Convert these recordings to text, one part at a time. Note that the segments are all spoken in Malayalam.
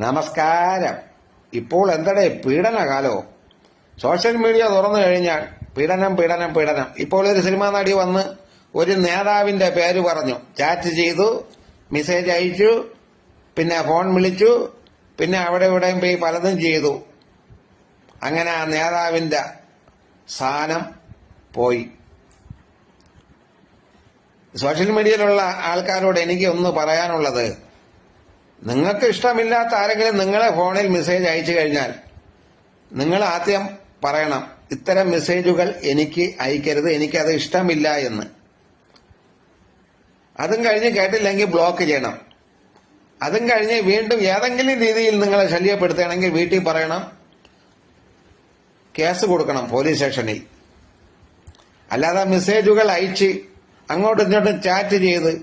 നമസ്കാരം. ഇപ്പോൾ എന്തടേ? പീഡനകാലോ? സോഷ്യൽ മീഡിയ തുറന്നു കഴിഞ്ഞാൽ പീഡനം പീഡനം പീഡനം. ഇപ്പോൾ ഒരു സിനിമാ നടി വന്ന് ഒരു നേതാവിന്റെ പേര് പറഞ്ഞു. ചാറ്റ് ചെയ്തു മെസ്സേജ് അയച്ചു പിന്നെ ഫോൺ വിളിച്ചു പിന്നെ അവിടെ ഇവിടെയും പോയി പലതും ചെയ്തു. അങ്ങനെ ആ നേതാവിന്റെ സ്ഥാനം പോയി. സോഷ്യൽ മീഡിയയിലുള്ള ആൾക്കാരോട് എനിക്ക് ഒന്ന് പറയാനുള്ളത് നിങ്ങൾക്ക് ഇഷ്ടമില്ലാത്ത ആരെങ്കിലും നിങ്ങളെ ഫോണിൽ മെസ്സേജ് അയച്ചു കഴിഞ്ഞാൽ നിങ്ങൾ ആദ്യം പറയണം ഇത്തരം മെസ്സേജുകൾ എനിക്ക് അയക്കരുത് എനിക്കത് ഇഷ്ടമില്ല എന്ന്. അതും കഴിഞ്ഞ് കേട്ടില്ലെങ്കിൽ ബ്ലോക്ക് ചെയ്യണം. അതും കഴിഞ്ഞ് വീണ്ടും ഏതെങ്കിലും രീതിയിൽ നിങ്ങളെ ശല്യപ്പെടുത്തുകയാണെങ്കിൽ വീട്ടിൽ പറയണം കേസ് കൊടുക്കണം പോലീസ് സ്റ്റേഷനിൽ. അല്ലാതെ മെസ്സേജുകൾ അയച്ച് അങ്ങോട്ടും ഇങ്ങോട്ടും ചാറ്റ് ചെയ്ത്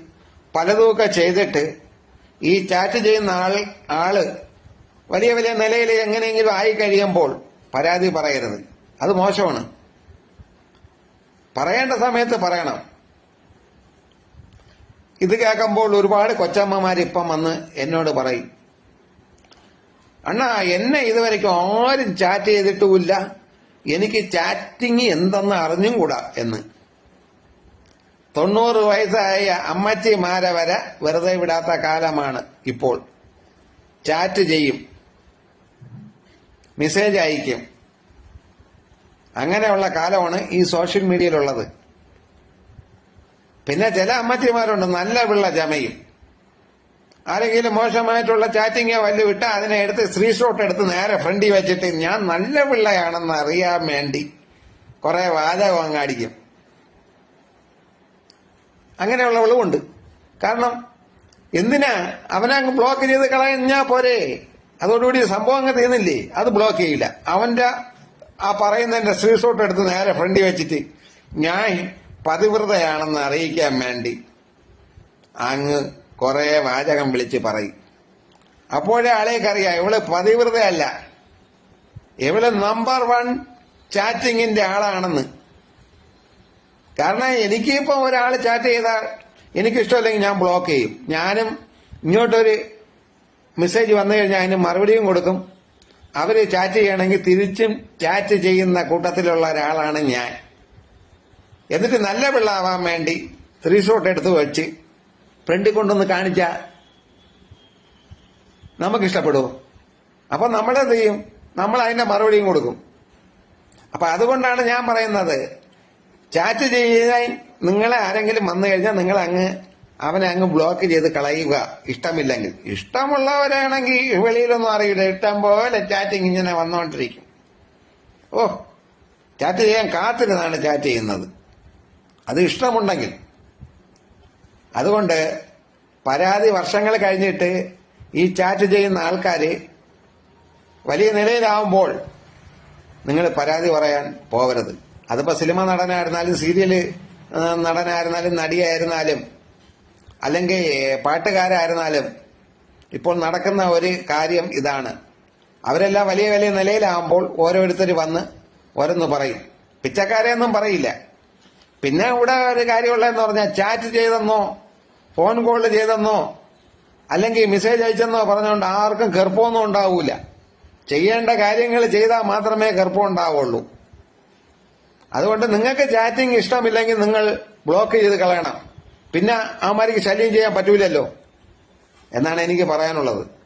പലതുമൊക്കെ ചെയ്തിട്ട് ഈ ചാറ്റ് ചെയ്യുന്ന ആൾ ആൾ വലിയ വലിയ നിലയിൽ എങ്ങനെയെങ്കിലും ആയി കഴിയുമ്പോൾ പരാതി പറയരുത്. അത് മോശമാണ്. പറയേണ്ട സമയത്ത് പറയണം. ഇത് കേൾക്കുമ്പോൾ ഒരുപാട് കൊച്ചമ്മമാർ ഇപ്പം വന്ന് എന്നോട് പറയും. അണ്ണാ എന്നെ ഇതുവരെയ്ക്കും ആരും ചാറ്റ് ചെയ്തിട്ടുമില്ല. എനിക്ക് ചാറ്റിങ് എന്തെന്ന് അറിഞ്ഞും കൂടാ എന്ന്. തൊണ്ണൂറ് വയസ്സായ അമ്മച്ചിമാരെ വരെ വെറുതെ വിടാത്ത കാലമാണ് ഇപ്പോൾ. ചാറ്റ് ചെയ്യും. മെസ്സേജ് അയക്കും. അങ്ങനെയുള്ള കാലമാണ് ഈ സോഷ്യൽ മീഡിയയിലുള്ളത്. പിന്നെ ചില അമ്മച്ചിമാരുണ്ട് നല്ല പിള്ള ചമയും ആരെങ്കിലും മോശമായിട്ടുള്ള ചാറ്റിങ്ങോ വല്ലു വിട്ട അതിനെ എടുത്ത് സ്ക്രീൻഷോട്ട് എടുത്ത് നേരെ ഫ്രണ്ടി വെച്ചിട്ട് ഞാൻ നല്ല പിള്ളയാണെന്ന് അറിയാൻ വേണ്ടി കുറെ വാചകം അങ്ങ് അടിക്കും അങ്ങനെയുള്ളവളും കാരണം എന്തിനാ? അവനങ്ങ് ബ്ലോക്ക് ചെയ്ത് കളഞ്ഞാ പോരെ? അതോടുകൂടി സംഭവം അങ്ങ് തീർന്നില്ലേ? അത് ബ്ലോക്ക് ചെയ്യില്ല. അവന്റെ ആ പറയുന്നതിന്റെ സ്ക്രീൻഷോട്ട് എടുത്ത് നേരെ ഫ്രണ്ടി വെച്ചിട്ട് ഞാൻ പതിവ്രതയാണെന്ന് അറിയിക്കാൻ വേണ്ടി അങ്ങ് കുറെ വാചകം വിളിച്ച് പറയും. അപ്പോഴേ ആളേക്കറിയാം ഇവൾ പതിവ്രതയല്ല. ഇവൾ നമ്പർ വൺ ചാറ്റിങ്ങിന്റെ ആളാണെന്ന്. കാരണം എനിക്കിപ്പോ ഒരാൾ ചാറ്റ് ചെയ്താൽ എനിക്കിഷ്ടമല്ലെങ്കിൽ ഞാൻ ബ്ലോക്ക് ചെയ്യും. ഞാനും ഇങ്ങോട്ടൊരു മെസ്സേജ് വന്നു കഴിഞ്ഞാൽ അതിന് മറുപടിയും കൊടുക്കും. അവർ ചാറ്റ് ചെയ്യണമെങ്കിൽ തിരിച്ചും ചാറ്റ് ചെയ്യുന്ന കൂട്ടത്തിലുള്ള ഒരാളാണ് ഞാൻ. എന്നിട്ട് നല്ല പിള്ളാവാൻ വേണ്ടി സ്ക്രീൻഷോട്ട് എടുത്ത് വെച്ച് ഫ്രണ്ടിൽ കൊണ്ടൊന്ന് കാണിച്ച നമുക്കിഷ്ടപ്പെടുമോ അപ്പൊ നമ്മളെന്ത് ചെയ്യും? നമ്മൾ അതിന്റെ മറുപടിയും കൊടുക്കും. അപ്പൊ അതുകൊണ്ടാണ് ഞാൻ പറയുന്നത് ചാറ്റ് ചെയ്യാൻ നിങ്ങളെ ആരെങ്കിലും വന്നു കഴിഞ്ഞാൽ നിങ്ങൾ അങ്ങ് അവനെ അങ്ങ് ബ്ലോക്ക് ചെയ്ത് കളയുക. ഇഷ്ടമില്ലെങ്കിൽ. ഇഷ്ടമുള്ളവരാണെങ്കിൽ വെളിയിലൊന്നും അറിയില്ല. ഇഷ്ടം പോലെ ചാറ്റിങ് ഇങ്ങനെ വന്നുകൊണ്ടിരിക്കും ഓ ചാറ്റ് ചെയ്യാൻ കാത്തിരുന്നാണ് ചാറ്റ് ചെയ്യുന്നത്. അത് ഇഷ്ടമുണ്ടെങ്കിൽ. അതുകൊണ്ട് പരാതി വർഷങ്ങൾ കഴിഞ്ഞിട്ട് ഈ ചാറ്റ് ചെയ്യുന്ന ആൾക്കാര് വലിയ നിലയിലാവുമ്പോൾ നിങ്ങൾ പരാതി പറയാൻ പോകരുത്. അതിപ്പോ സിനിമ നടനായിരുന്നാലും സീരിയൽ നടനായിരുന്നാലും നടിയായിരുന്നാലും അല്ലെങ്കിൽ പാട്ടുകാരായിരുന്നാലും ഇപ്പോൾ നടക്കുന്ന ഒരു കാര്യം ഇതാണ്. അവരെല്ലാം വലിയ വലിയ നിലയിലാവുമ്പോൾ ഓരോരുത്തർ വന്ന് ഓരോന്ന് പറയും. പിച്ചക്കാരെയൊന്നും പറയില്ല. പിന്നെ ഇവിടെ ഒരു കാര്യമുള്ളതെന്ന് പറഞ്ഞാൽ ചാറ്റ് ചെയ്തെന്നോ ഫോൺ കോൾ ചെയ്തെന്നോ അല്ലെങ്കിൽ മെസ്സേജ് അയച്ചെന്നോ പറഞ്ഞുകൊണ്ട് ആർക്കും ഗർഭമൊന്നും ഉണ്ടാവൂല. ചെയ്യേണ്ട കാര്യങ്ങൾ ചെയ്താൽ മാത്രമേ ഗർഭം ഉണ്ടാവുള്ളൂ. അതുകൊണ്ട് നിങ്ങൾക്ക് ചാറ്റിംഗ് ഇഷ്ടമില്ലെങ്കിൽ നിങ്ങൾ ബ്ലോക്ക് ചെയ്ത് കളയണം. പിന്നെ അവന്മാർക്ക് ശല്യം ചെയ്യാൻ പറ്റൂലല്ലോ. എന്നാണ് എനിക്ക് പറയാനുള്ളത്.